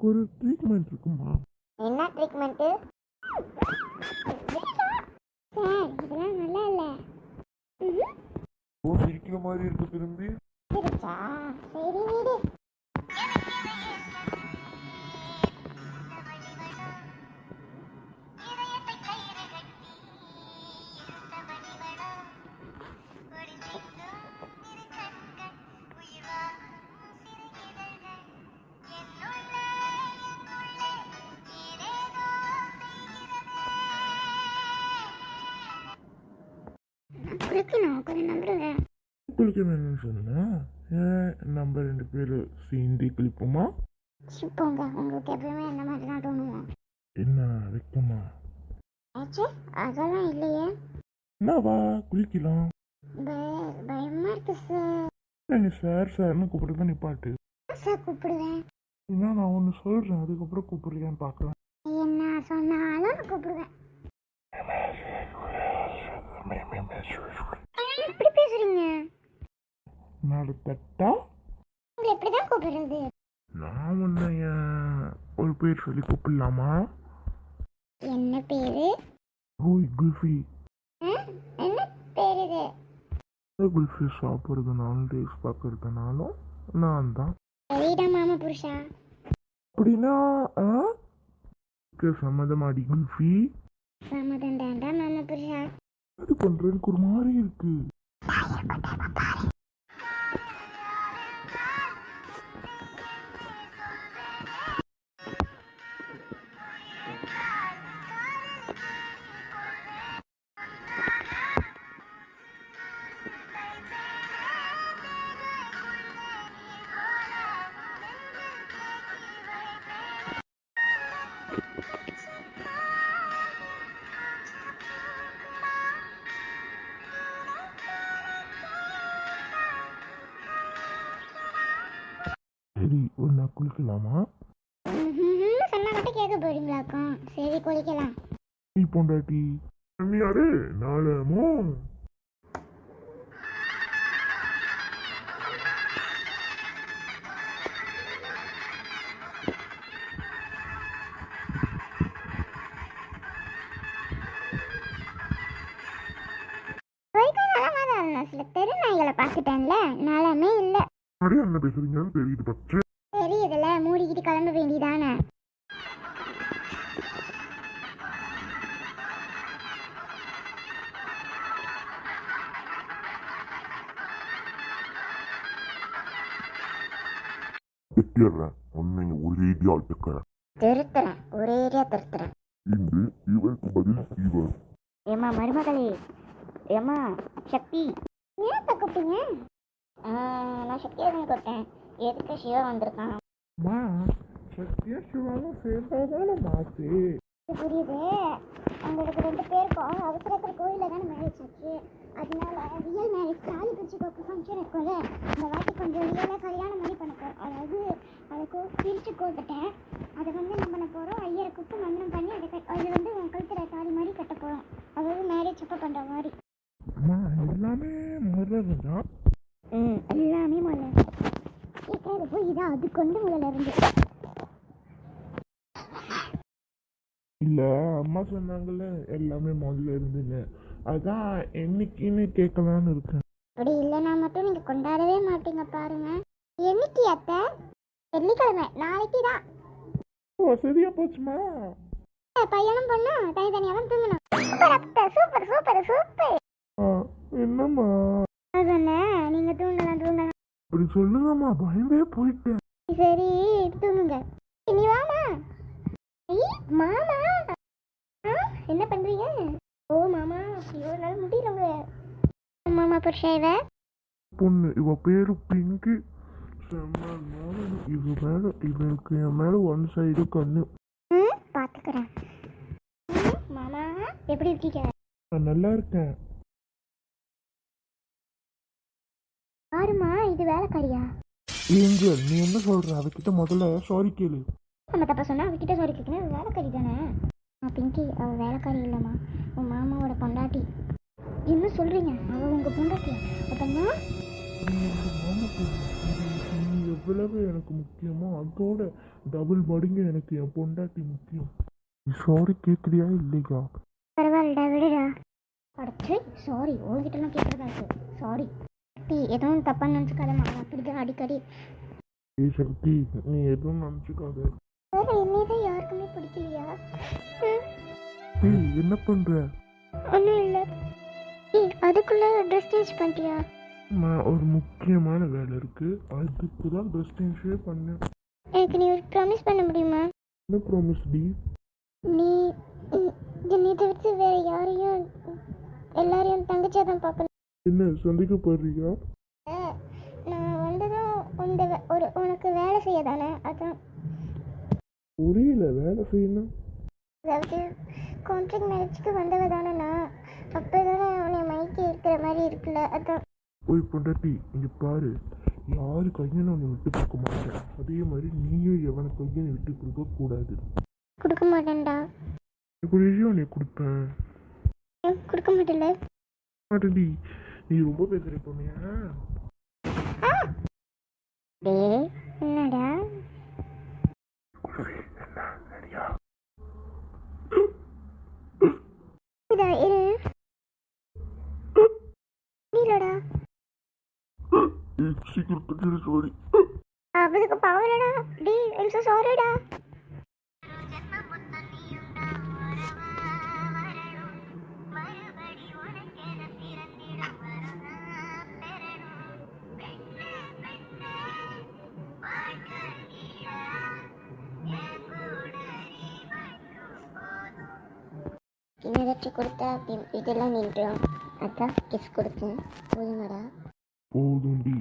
ஒரு ட்ரீட்மெண்ட் இருக்குமா? என்ன ட்ரீட்மெண்ட்டு சார் இதெல்லாம் நல்லா இல்லை. ஓ சிரிக்கிற மாதிரி இருக்கு திரும்பி. நம்புறேன். வேணும்னு சொன்னா ஏன் நம்ம ரெண்டு பேரும் சேர்ந்து குளிப்போமா? போங்க உங்களுக்கு எப்பவுமே என்ன மாதிரி தான் தோணுமா? என்ன வைக்கமா? ஆச்சு அதெல்லாம் இல்லையே. என்னவா குளிக்கலாம். பய- பயமா இருக்கு சார் நீ சார் சார்னு நிப்பாட்டு சார் கூப்பிடுவேன்? என்ன நான் ஒன்று சொல்கிறேன் அதுக்கப்புறம் கூப்பிடுறியான்னு பார்க்கலாம் என்ன சொன்னாலும் கூப்பிடுவேன். தட்டா உங்களை கூப்பிடுறது? நான் உன்னை ஏன் ஒரு பேர் சொல்லி கூப்பிடலாமா? என்ன பேரு? ஓய் குல்ஃபி. ஆ? என்ன பேர் இது? குல்ஃபி சாப்பிட்றதுனாலும் டேஸ்ட் பார்க்கறதுனாலும் நான் தான். சரிடா மாமா புருஷா. அப்படின்னா ஆ இதுக்கு சம்மதமாடி குல்ஃபி. சம்மதண்டாண்டா மாமா புருஷா. அது பண்ணுறதுக்கு ஒரு மாதிரி இருக்கு. சரி ஒன்றா குளிக்கலாமா. சொன்னா மட்டும் கேட்க போறீங்களாக்கும். சரி குளிக்கலாம். நீ பொண்டாட்டி. யாரு நாளமோ? சில தெரு நாய்களை பார்த்துட்டேன்ல. நலமே இல்லை. நிறைய என்ன பேசுறீங்கன்னு தெரியுது பச்சை. வேண்டியதானே வெட்டிடுறேன் உன்னை திருத்துறேன். ஒரேடியா திருத்துறேன். இன்று இவருக்கு பதில் இவர். ஏம்மா மருமகளே. ஏம்மா சக்தி. ஏன் கூப்பிட்டீங்க? நான் சக்தியை தான் கூப்பிட்டேன். எதுக்கு சிவா வந்திருக்கான்? அம்மா சத்யா சிவாவும் சேர்ந்தாதான மாசு இது புரியுது. உங்களுக்கு ரெண்டு பேருக்கும் அவசரத்தில் கோயிலில் தானே மேரேஜ் ஆச்சு அதனால ரியல் மேரேஜ் தாலி பிரிச்சு கோப்பு ஃபங்க்ஷன் இருக்கும்ல. இந்த வாட்டி கொஞ்சம் ரியலாக கல்யாணம் பண்ண போகிறோம் அதாவது அதை கோ பிரித்து கோத்துட்டேன். அதை வந்து என்ன பண்ண போகிறோம் ஐயரை கூப்பிட்டு பண்ணி அதை கட் அது வந்து உன் கழுத்தில் தாலி மாதிரி கட்ட போகிறோம் அதாவது மேரேஜ் அப்போ பண்ணுற மாதிரி. அம்மா எல்லாமே தான் ம் எல்லாமே முதல்ல கேட்காது போய் இதான் அது கொண்டு முதல்ல இருந்து. இல்ல அம்மா சொன்னாங்கல்ல எல்லாமே முதல்ல இருந்துங்க. அதான் என்னைக்குன்னு கேட்கலான்னு இருக்கேன். அப்படி இல்லைன்னா மட்டும் நீங்கள் கொண்டாடவே மாட்டீங்க பாருங்க. என்னைக்கு அத்தை? வெள்ளிக்கிழமை நாளைக்கு தான். வசதியா போச்சுமா? பையனும் பொண்ணா தனித்தனியாக தான் தூங்கணும். சூப்பர் அத்தை சூப்பர் சூப்பர் சூப்பர். ஆ, என்னம்மா? சொன்னேன் நீங்கள் தூங்கலாம் தூங்கலாம். அப்படி சொல்லுங்கம்மா பயந்தே போயிட்டேன். சரி தூங்குங்க. நீ வாமா ஐய், மாமா. ஓ மாமா. ஐயோ என்னால் முடியலங்க மாமா புருஷா இவ? பொண்ணு இவ பேரு பிங்கு. இவ மேல இவருக்கு என் மேல ஒன் சைடு கண்ணு. ம் பார்த்துக்கிறேன் ம், மாமா எப்படி இருக்கீங்க? நான் நல்லா இருக்கேன். யாருமா இது வேலைக்காரியா? ஏஞ்சல் நீ என்ன சொல்ற? அவகிட்ட முதல்ல சாரி கேளு. நம்ம தப்பா சொன்னா அவகிட்ட சாரி கேட்கணும் வேலைக்காரி தானே? பிங்கி அவ வேலைக்காரி இல்லைம்மா உன் மாமாவோட பொண்டாட்டி. என்ன சொல்றீங்க? அவ உங்க பொண்டாட்டியா? அப்பன்னா எவ்வளவு எனக்கு முக்கியமோ அதோட டபுள் மடங்கு எனக்கு என் பொண்டாட்டி முக்கியம். சாரி கேட்குறியா இல்லையா? பரவாயில்லடா விடுடா. அடச்சு சாரி உங்ககிட்டலாம் கேட்குறதா இருக்கு. சாரி டீ எதுவும் தப்பாக நினச்சிக்காதம்மா. அப்படிதான் அடிக்கடி. சக்தி நீ எதுவும் நினச்சிக்காத. என்னதான் ஏய் என்ன பண்ற? ஒன்றும் இல்லை. ஏய் அதுக்குள்ளே ட்ரெஸ் சேஞ்ச் பண்ணிட்டியா? நான் ஒரு முக்கியமான வேலை இருக்கு. அதுக்கு தான் ட்ரெஸ் சேஞ்சே பண்ணேன். எனக்கு நீ ஒரு ப்ராமிஸ் பண்ண முடியுமா? என்ன ப்ராமிஸ் டி? நீ என்னை தவிர்த்து வேற யாரையும் எல்லாரையும் தங்கச்சியாக தான் பார்க்கணும். என்ன சந்தேகப்படுறியா நான் வந்ததும் இந்த வே- ஒரு உனக்கு வேலை செய்ய தானே அதான். புரியல வேலை செய்யணும். அதாவது கான்ட்ராக்ட் மேரேஜ்க்கு வந்தவ தானே நான் அப்போ தானே உன்னை மைக்கி இருக்கிற மாதிரி இருக்குல்ல அதான். போய் பொண்டாட்டி இங்க பாரு. யாரு கையை நான் உன்னை விட்டு கொடுக்க மாட்டேன் அதே மாதிரி நீயும் எவனை கையை நீ விட்டு கொடுக்க கூடாது. கொடுக்க மாட்டேன்டா. எப்படியும் உன்னை கொடுப்பேன். கொடுக்க மாட்டேன்ல? மாட்டேன்டி. நீ ரொம்ப பேசுற பொண்ணியா என்னடா? கட்டிடு சாரி அவளுக்கு பாவலடா டேய் ஐம் so சாரிடா ஏதாச்சும் கொடுத்தா? இதெல்லாம் நின்றும். அதான் கிஸ் கொடுத்தேன். போதுமாடா. போதும்டி